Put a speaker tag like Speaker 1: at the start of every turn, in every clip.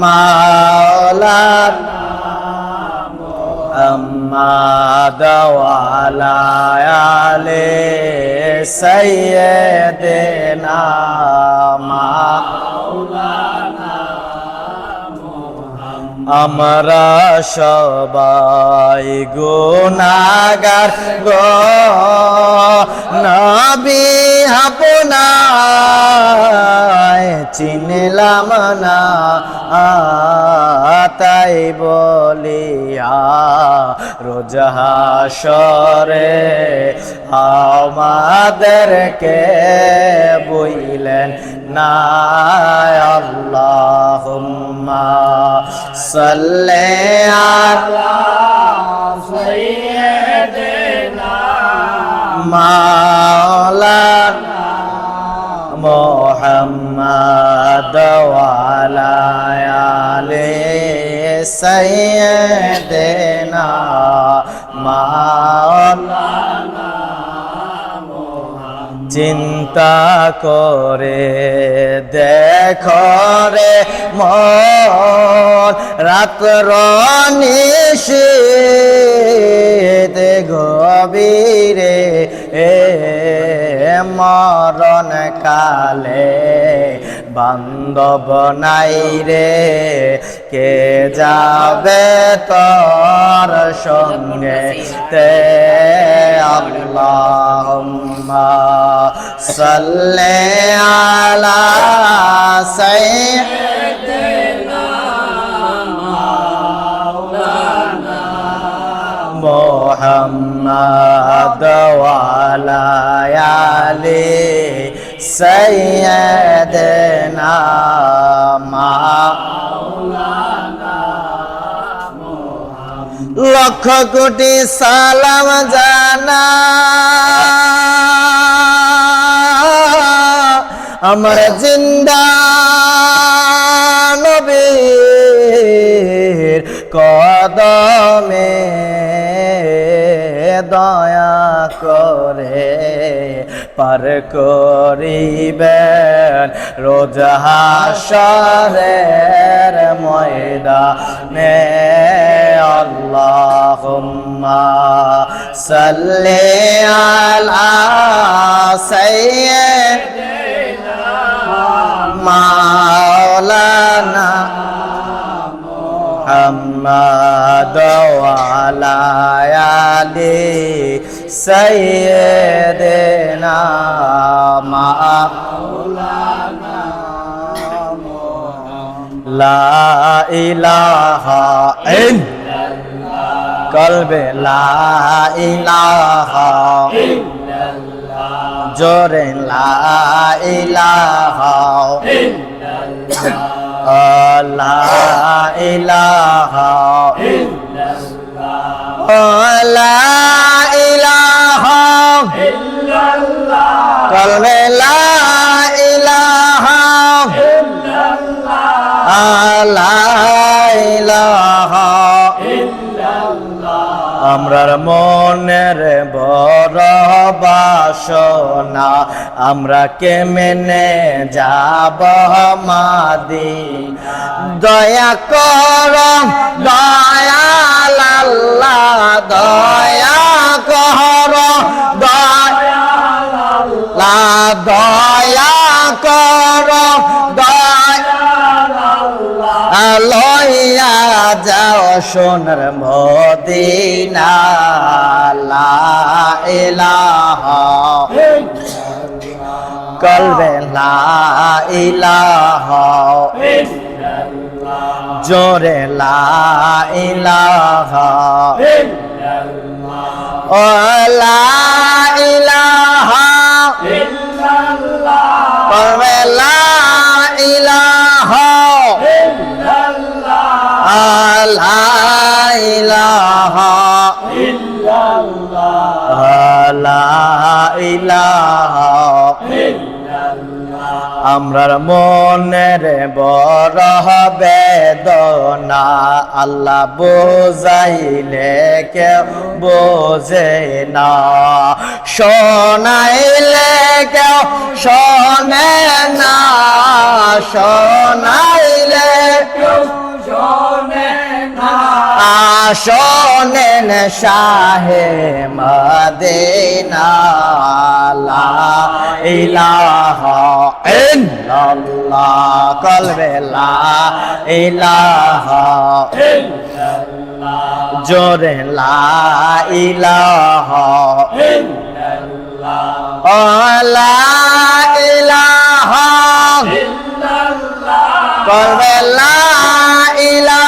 Speaker 1: মাওলানা محمد وعلى آل سيدنا আমরা সবাই গুনাগার গো নবী আপনায় চিনলাম না তাই বলিয়া রোজহাসরে আমাদেরকে বইলেন না আল্লাহুম্মা সাল্লি আলা সাইয়্যিদিনা মাওলানা محمد وعلى آل سيدنا مولانا চিন্তা করে দেখো রে মন রাত্র নিশীত কালে বান্ধব নাই রে কে যাবে তোর সঙ্গে তে আল্লাহুম্মা সাল্লি আলা সাইয়্যিদিনা محمد وعلى آل سيدنا লক্ষ কোটি সালাম জানা আমার জিন্দা নবীর কদমে দয়া করে পার করিবেন। রোজা হাসরের ময়দানে আল্লাহুম্মা সাল্লি আলা সাইয়্যিদিনা মাওলানা মুহাম্মাদ ওয়া আলা আলিহি سيدنا مولانا لا إله إلا قلب لا إله إلا جور لا إله إلا لا إله إلا আমরার মনের বড় বাসনা, আমরা কে মেনে যাব মাদি দয়া কর দয়াল আল্লাহ দয়া কর দয়াল দয়া কর, দয়া লইয়া যাও সোনার মদিনা লা ইলাহা কলবে লা ইলাহা। জোরে লা ইলাহা। ও লা ইলাহা। কলবে লা আমরার মনের বড় বেদনা আল্লাহ বোঝাইলে কে বোঝে না। শোনাইলে কেউ শোনে না। শোনাইলে আসনেন শাহে মদিনা লা ইলাহা ইল্লাল্লাহ কলবে ইলাহা জোরে লা ইলাহা ও কলবে লা ইলাহা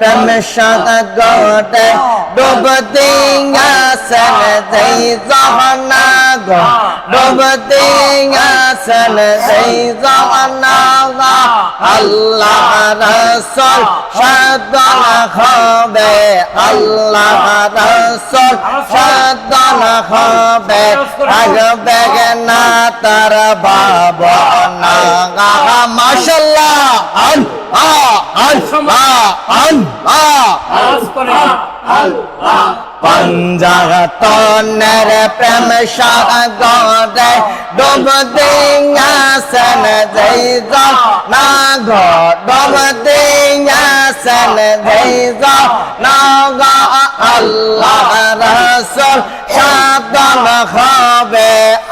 Speaker 1: Ramshad God, Dobadinga Sanadai Zahana রসল সাদন হবে আল্লাহ রসল সাদন হবে থাকবে না তার ভাবনা মাশাল্লাহ আল্লাহ আল্লাহ আল্লাহ পঞ্জাতনের প্রেম সাগরে ডুব দিয়াছেন যেই না ঘ দিয়াছেন যেই না আল্লাহ রসল সাদন হবে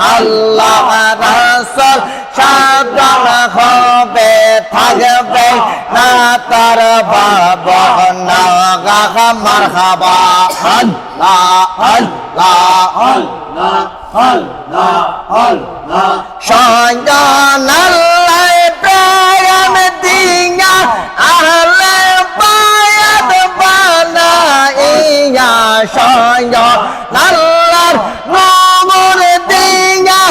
Speaker 1: আল্লাহ রসল সাদন হবে থাকবে না তার বাবনা গাহ মারহাবা আল্লাহ প্রায়ণ দিয়া আহলে বায়াত বানাইয়া সজন আল্লাহর নমর দিয়া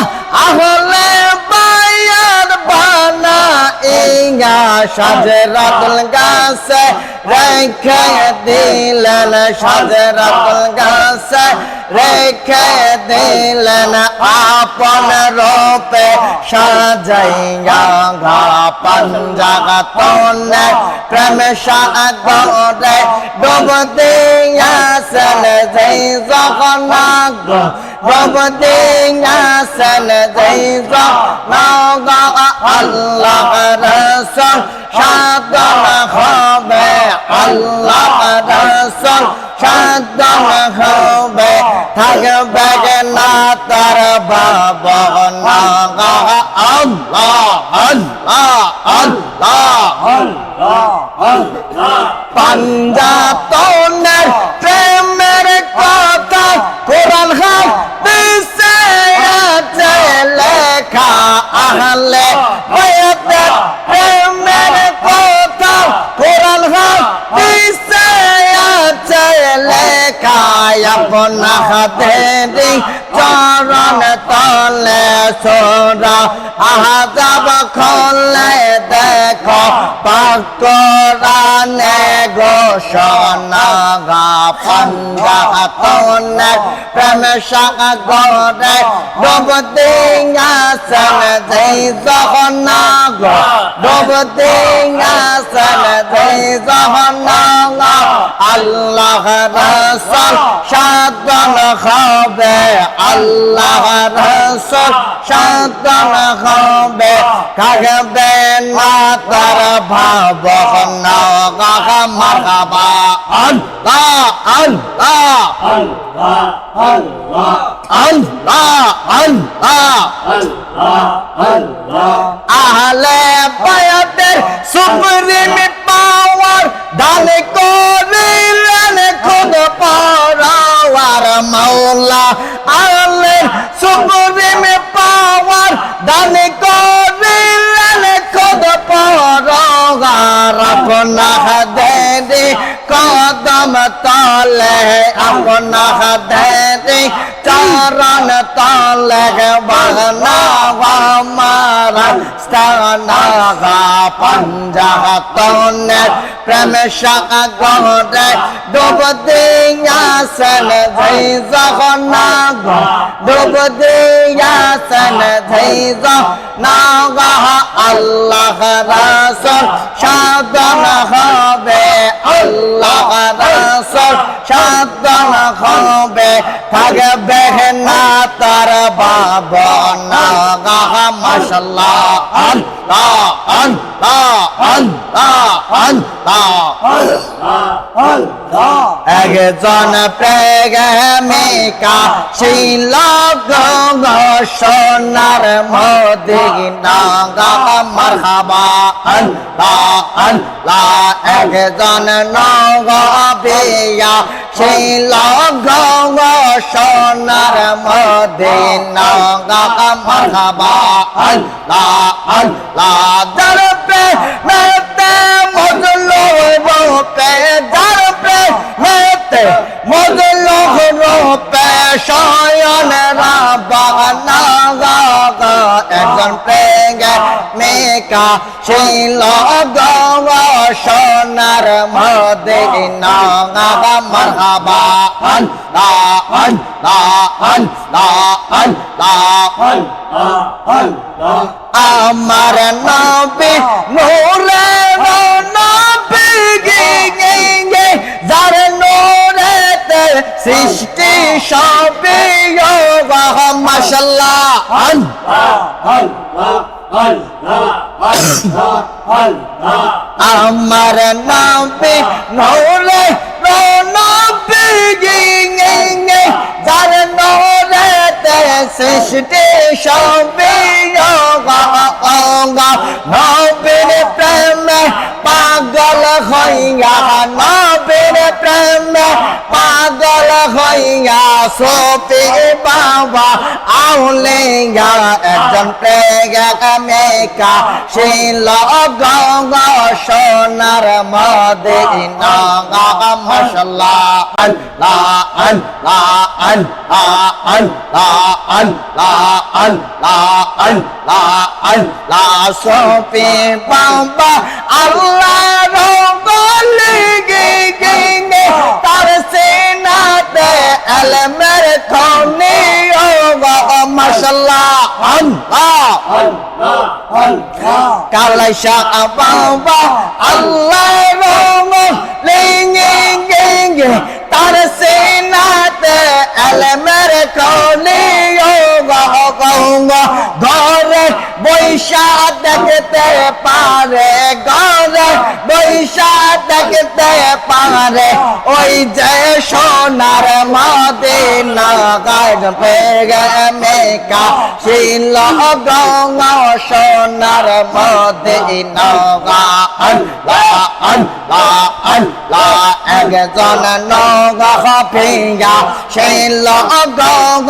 Speaker 1: আহলে বায়াত বানাইয়া সাজরাতুল গাছে রেখে দিলেন সাজরাতুল গাছে, রেখে দিলেন আপন রূপে সাজাইয়া ঘা পঞ্জাগতনে প্রেম সাগরে ডুব দিয়াছেন যেই জগন্নাথ, ডুব সাদন হবে আল্লাহ রসল সাদন হবে থাকবে না তার বাবনা আল্লাহ আল্লাহ আল্লাহ, পাঞ্জাতনের প্রেমের কথা কোরআন হাত দিছে আছে, লেখা আহলে বয়াতের আপনা হাতেরি চরণ তলে সোরা আহাজাব খোলে দেখো, পাকরানে ঘোষণা গা পঞ্জা তনে প্রেম সাগরে, ডুব দিয়াছেন যেই জগন্না গো, ডুব দিয়াছেন যেই জগন্না গো। আল্লাহ রসল সাধন হবে আল্লাহ রসল সাধন হবে। কাগবে না ভাব না গাহ মারহাবা আল্লাহ আল্লাহ আল্লাহ আল্লাহ। আহলে বায়াতের সুপ্রিম পাওয়ার দানে করিলে খদ পরগার আপনা দেরে কদম তলে আপনা দেরে চরণ তলে বানা মারা স্থান পঞ্জাতনের প্রেম সাগরে ডুব দিয়াছেন ধৈ জগনা গো ডুব ধৈ আল্লাহ সাধন হবে, আল্লাহ সাধন হবে। থাকবে না তার বাবনা গা মাশাল্লাহ আল্লাহ আল্লাহ আল্লাহ আল্লাহ। একজন প্রেমিকা ছিল গো সোনার মদিনা মারহাবা। আল্লাহ আল্লাহ, একজন নগবিয়া গো সোনার মদিনা মারহাবা। আল্লাহ আল্লাহ দরবে একজন প্রেঙ্গের মেকা শিল সোনার মদে মরহাবা হন আমার নবী নূরে নবী গে গে যারে সৃষ্টি সবে মাসাল্লাহ আমার নামে নৌলে নবী যার নৌরেতে সৃষ্টি সবে নব হইয়া সোপি বাবা আউলিয়া একজন প্রেমিকা শিল গঙ্গ সোনার মদিনা মশলা আল্লাহ আল্লাহ আল্লাহ আল্লাহ আল্লাহ আল্লাহ আল্লাহ আল্লাহ সোপি বাবা আল্লাহ রঙ্গলি এলমের খনি ও মাশাল্লাহ। আল্লাহ কালাই শাহ বাবা আল্লাহ রঙ্গলি গে গে গে তার সেনাতে এলমের খনি ও ঘরে বৈশা দেখতে পারে ঘরে বৈশা দেখতে পারে রে ওই যে সোনার মদে নাগাজ পেগমে কাশিল সোনার মদে নগা একজন শিল গঙ্গ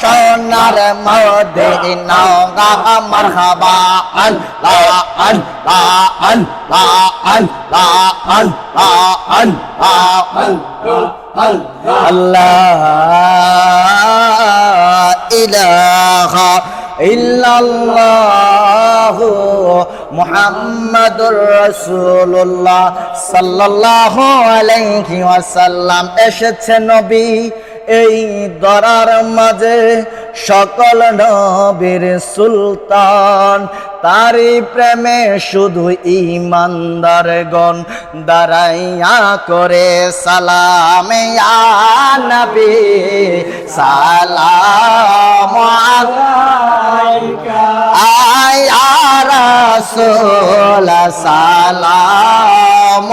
Speaker 1: সোনার মদে নগা মরহবা আল্লাহ। আল্লাহ ইলাহা ইল্লাল্লাহু মুহাম্মাদুর রাসূলুল্লাহ সাল্লাল্লাহু আলাইহি ওয়াসাল্লাম এসেছে নবী। এই দরার মাঝে সকল নবীর সুলতান তারি প্রেমে শুধু ইমানদার গণ দাঁড়াইয়া করে সালাম নবী, সালাম আয়া রাসূল, সালাম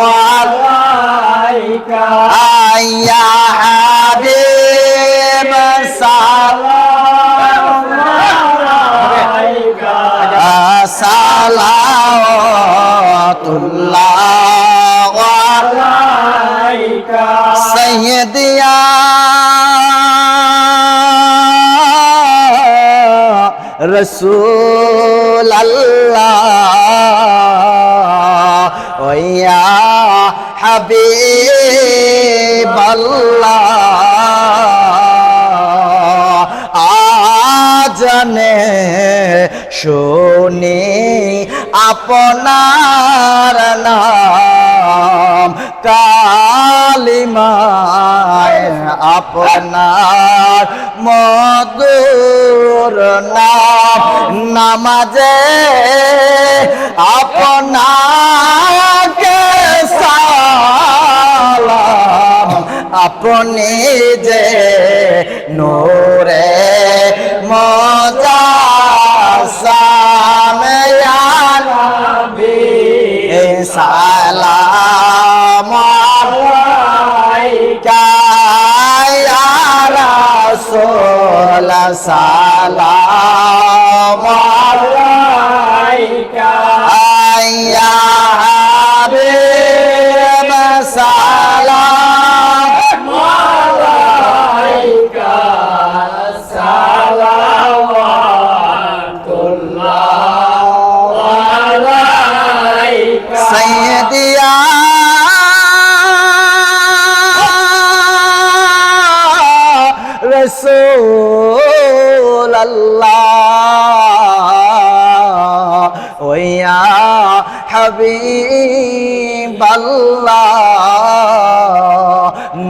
Speaker 1: আয়া হাবিব। সাইয়্যিদিয়া রসুল আল্লাহ ওয়া হাবিব আল্লাহ। আজনে শুনি আপনার নাম কালিমায় আপনার মধুর নাম নামাজে আপনাকে সালাম। আপনি যে নোরে সালাম। হাবিব আল্লাহ।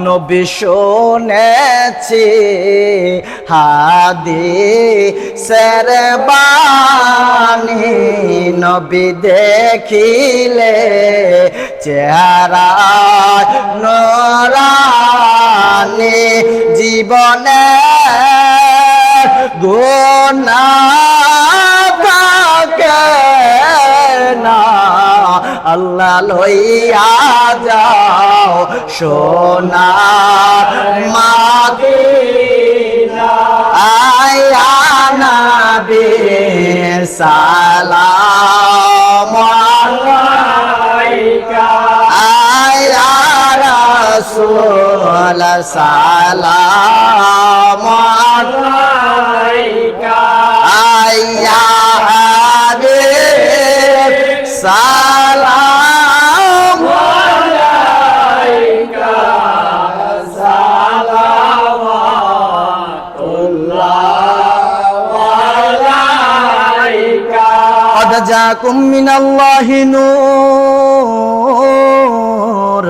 Speaker 1: নবী শুনেছি হাদি সেরবানি নবী দেখিলে চেহারা নরানি। জীবনে গোনা লইয়া যাও সোনা মাদিনা আয়া নবী সালাম আয়া রাসূল সালাম আয়া হাবিব সালাম جاءكم من الله নূর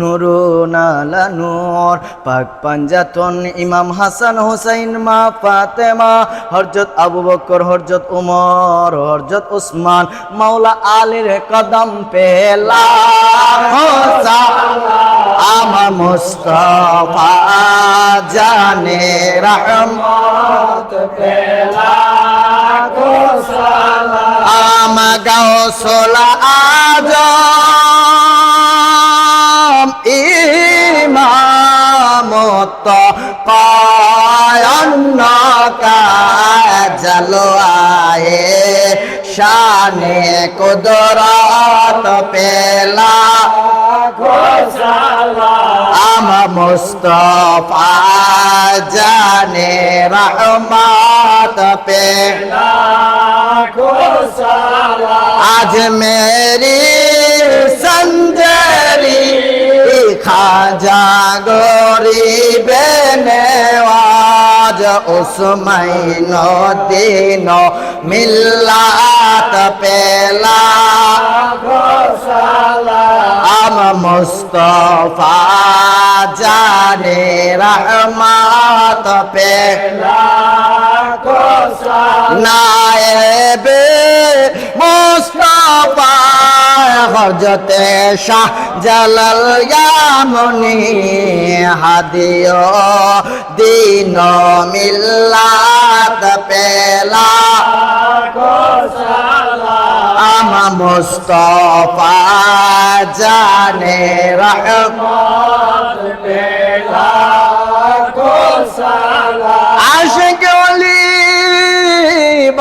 Speaker 1: নুরুন আলা নূর পাক পাঞ্জাতন ইমাম হাসান হোসাইন মা ফাতেমা হরজত আবু বকর হরজত উমর হরজত উসমান মাওলা আলীর কদম পেলা আমার মুস্তফা জানে রহমত পেলা আমা গাওসলা আজম ইমামত পায়ন্ন জলওয়ায়ে শানে কুদরত পেলা মুস্তফা জানে রহমত পেলা আজ মেরি সঞ্জরি খাজা গরিব নেওয়াজ উসমাইন দিন মিল্লাত পেলা। মুস্তফা জানে রহমত পেলা নায়েবে মুস্তফা হজরতে শাহ জালাল ইয়ামনি হাদিও। দিন মিল্লাত পেলা মুস্তফা জানে রহমত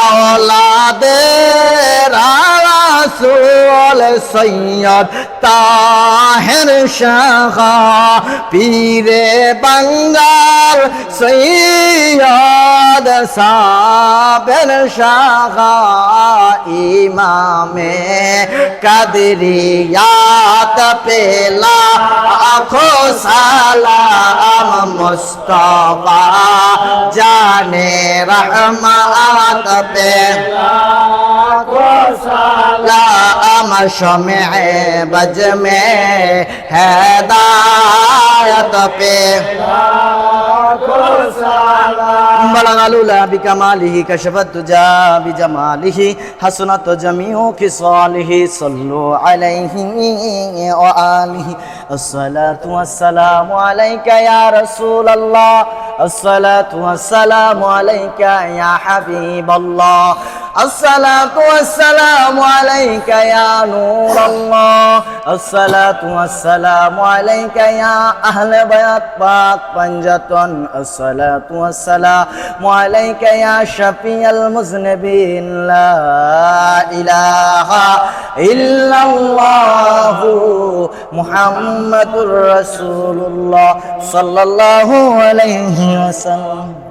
Speaker 1: আওলাদে রাসূল সৈয়দ তাহের শাহ, পীরে বাঙ্গাল সৈয়দ সাবের শাহ, ইমামে কাদরিয়াত পেলা আখো সালাম মুস্তফা, জানে রহমাত পেলা আমার সময়ে বজমে হেদায়ত পে بلغ لولا بكماله كشف الدجى بجماله حسنت جميع خصاله صلوا عليه وآله الصلاة والسلام عليك يا رسول الله الصلاة والسلام عليك يا حبيب الله الصلاة والسلام عليك يا نور الله. الصلاة والسلام عليك يا أهل بيت باق بنجتون الصلاة والسلام عليك يا شفيع المذنبين. لا إله إلا الله. محمد رسول الله. صلى الله عليه وسلم.